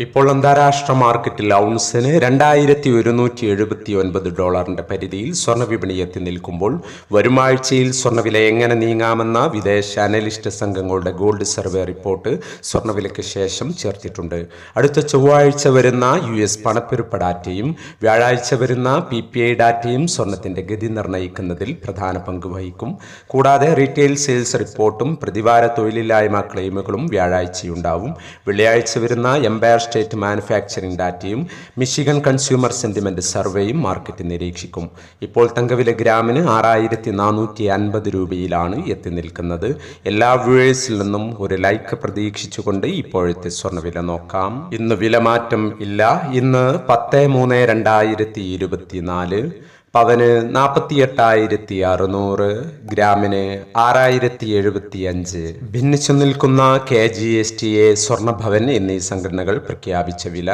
ഇപ്പോൾ അന്താരാഷ്ട്ര മാർക്കറ്റിൽ ഔൺസിന് രണ്ടായിരത്തി ഒരുന്നൂറ്റി എഴുപത്തി ഒൻപത് ഡോളറിന്റെ പരിധിയിൽ സ്വർണ വിപണി എത്തി നിൽക്കുമ്പോൾ വരുമാഴ്ചയിൽ സ്വർണവില എങ്ങനെ നീങ്ങാമെന്ന വിദേശ അനലിസ്റ്റ് സംഘങ്ങളുടെ ഗോൾഡ് സർവേ റിപ്പോർട്ട് സ്വർണവിലയ്ക്ക് ശേഷം ചേർത്തിട്ടുണ്ട്. അടുത്ത ചൊവ്വാഴ്ച വരുന്ന യു എസ് പണപ്പെരുപ്പ ഡാറ്റയും വ്യാഴാഴ്ച വരുന്ന പി പി ഐ ഡാറ്റയും സ്വർണത്തിന്റെ ഗതി നിർണയിക്കുന്നതിൽ പ്രധാന പങ്ക് വഹിക്കും. കൂടാതെ റീറ്റെയിൽ സെയിൽസ് റിപ്പോർട്ടും പ്രതിവാര തൊഴിലില്ലായ്മ ക്ലെയിമുകളും വ്യാഴാഴ്ചയുണ്ടാവും. വെള്ളിയാഴ്ച വരുന്ന എംപയർ സ്റ്റേറ്റ് മാനുഫാക്ചറിംഗ് ഡാറ്റയും മിഷിഗൺ കൺസ്യൂമർ സെന്റിമെന്റ് സർവേയും മാർക്കറ്റ് നിരീക്ഷിക്കും. ഇപ്പോൾ തങ്കവില ഗ്രാമിന് ആറായിരത്തി നാനൂറ്റി അൻപത് രൂപയിലാണ് എത്തി നിൽക്കുന്നത്. എല്ലാ വ്യൂവേഴ്സിൽ നിന്നും ഒരു ലൈക്ക് പ്രതീക്ഷിച്ചുകൊണ്ട് ഇപ്പോഴത്തെ സ്വർണവില നോക്കാം. ഇന്ന് വിലമാറ്റം ഇല്ല. ഇന്ന് പത്ത് മൂന്ന് രണ്ടായിരത്തി ഇരുപത്തിനാല്. പവന് നാൽപ്പത്തി എട്ടായിരത്തി അറുന്നൂറ് ഗ്രാമിന് ആറായിരത്തി എഴുപത്തി അഞ്ച് ഭിന്നിച്ചു നിൽക്കുന്ന K G S T A Swarnabhavan എന്നീ സംഘടനകൾ പ്രഖ്യാപിച്ച വില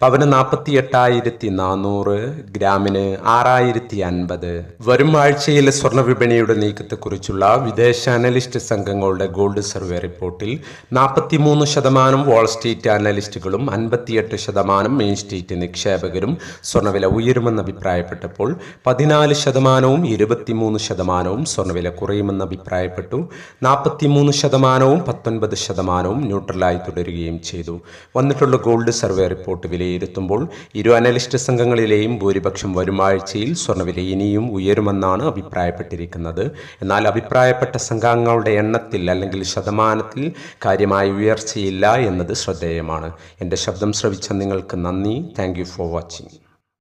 പവന് നാൽപ്പത്തി എട്ടായിരത്തി നാനൂറ് ഗ്രാമിന് ആറായിരത്തി അൻപത് വരും ആഴ്ചയിലെ സ്വർണ വിപണിയുടെ നീക്കത്തെക്കുറിച്ചുള്ള വിദേശ അനലിസ്റ്റ് സംഘങ്ങളുടെ ഗോൾഡ് സർവേ റിപ്പോർട്ടിൽ നാൽപ്പത്തിമൂന്ന് ശതമാനം വാൾ സ്ട്രീറ്റ് അനലിസ്റ്റുകളും അൻപത്തിയെട്ട് ശതമാനം മെയിൻ സ്ട്രീറ്റ് നിക്ഷേപകരും സ്വർണവില ഉയരുമെന്ന് അഭിപ്രായപ്പെട്ടപ്പോൾ പതിനാല് ശതമാനവും ഇരുപത്തിമൂന്ന് ശതമാനവും സ്വർണവില കുറയുമെന്ന് അഭിപ്രായപ്പെട്ടു. നാൽപ്പത്തിമൂന്ന് ശതമാനവും പത്തൊൻപത് ശതമാനവും ന്യൂട്രലായി തുടരുകയും ചെയ്തു. വന്നിട്ടുള്ള ഗോൾഡ് സർവേ റിപ്പോർട്ട് വിലയിരുത്തുമ്പോൾ ഇരു അനലിസ്റ്റ് സംഘങ്ങളിലെയും ഭൂരിപക്ഷം വരും ആഴ്ചയിൽ സ്വർണവില ഇനിയും ഉയരുമെന്നാണ് അഭിപ്രായപ്പെട്ടിരിക്കുന്നത്. എന്നാൽ അഭിപ്രായപ്പെട്ട സംഘാംഗങ്ങളുടെ എണ്ണത്തിൽ അല്ലെങ്കിൽ ശതമാനത്തിൽ കാര്യമായ ഉയർച്ചയില്ല എന്നത് ശ്രദ്ധേയമാണ്. എന്റെ ശബ്ദം ശ്രവിച്ച നിങ്ങൾക്ക് നന്ദി. Thank for watching.